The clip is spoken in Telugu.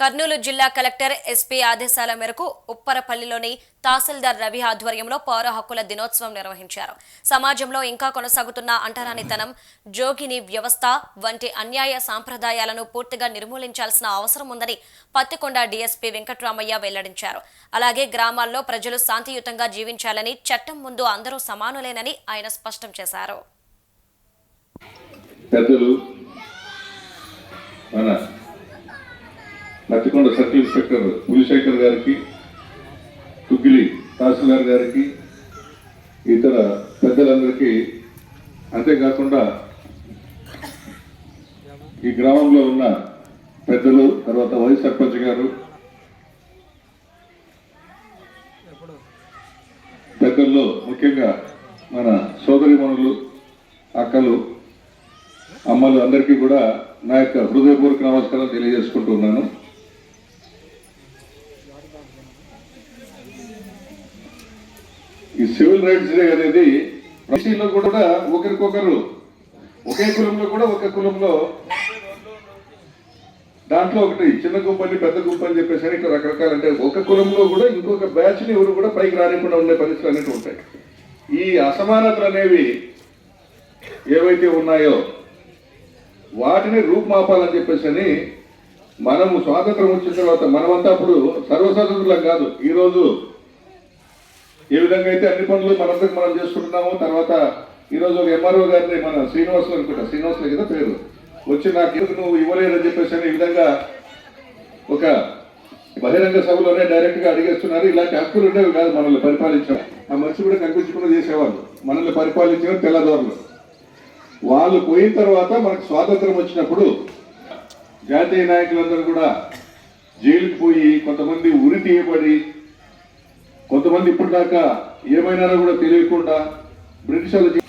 కర్నూలు జిల్లా కలెక్టర్ ఎస్పీ ఆదేశాల మేరకు ఉప్పరపల్లిలోని తహసీల్దార్ రవి ఆధ్వర్యంలో పౌర హక్కుల దినోత్సవం నిర్వహించారు. సమాజంలో ఇంకా కొనసాగుతున్న అంటరానితనం జోగిని వ్యవస్థ వంటి అన్యాయ సాంప్రదాయాలను పూర్తిగా నిర్మూలించాల్సిన అవసరం ఉందని పత్తికొండ డీఎస్పీ వెంకట్రామయ్య వెల్లడించారు. అలాగే గ్రామాల్లో ప్రజలు శాంతియుతంగా జీవించాలని చట్టం ముందు అందరూ సమానులేనని ఆయన స్పష్టం చేశారు. పెద్దలు మన హత్యకొండ సర్కిల్ ఇన్స్పెక్టర్ పులిశేఖర్ గారికి తుగ్గిలి తహసీల్దార్ గారికి ఇతర పెద్దలందరికీ అంతేకాకుండా ఈ గ్రామంలో ఉన్న పెద్దలు తర్వాత వైస్ సర్పంచ్ గారు పెద్దల్లో ముఖ్యంగా మన సోదరిమణులు అక్కలు అమ్మలు అందరికీ కూడా నా యొక్క హృదయపూర్వక నమస్కారం తెలియజేసుకుంటున్నాను ఈ సివిల్ రైట్స్ డే అనేది ప్రతిలో కూడా ఒకరికొకరు ఒకే కులంలో కూడా ఒక కులంలో దాంట్లో ఒకటి చిన్న గుంపని పెద్ద గుంపని చెప్పేసి అని ఇట్లా రకరకాల అంటే ఒక కులంలో కూడా ఇంకొక బ్యాచ్ని ఎవరు కూడా పైకి రానికుండా ఉండే పరిస్థితులు అనేవి ఉంటాయి. ఈ అసమానతలు అనేవి ఏవైతే ఉన్నాయో వాటిని రూపుమాపాలని చెప్పేసి అని మనము స్వాతంత్రం వచ్చిన తర్వాత మనమంతా అప్పుడు సర్వస్వతంత్రులం కాదు. ఈరోజు ఏ విధంగా అయితే అన్ని పనులు మనందరికి మనం చేసుకుంటున్నాము. తర్వాత ఈరోజు ఒక ఎంఆర్ఓ గారిని మన శ్రీనివాస్ అనుకుంటా. శ్రీనివాసులు కదా పేరు. వచ్చి నాకు ఎందుకు నువ్వు ఇవ్వలేదని చెప్పేసి అని ఈ విధంగా ఒక బహిరంగ సభలోనే డైరెక్ట్గా అడిగేస్తున్నారు. ఇలాంటి హక్కులు ఉండేవి కాదు మనల్ని పరిపాలించడం. ఆ మనిషి కూడా కనిపించకుండా చేసేవాళ్ళు. మనల్ని పరిపాలించడం తెల్లదోరలు. వాళ్ళు పోయిన తర్వాత మనకు స్వాతంత్రం వచ్చినప్పుడు జాతీయ నాయకులందరూ కూడా జైలుకి పోయి కొంతమంది ఉరి తీయబడి కొంతమంది ఇప్పుడు దాకా ఏమైనారో కూడా తెలియకుండా బ్రిటిష్ వాళ్ళు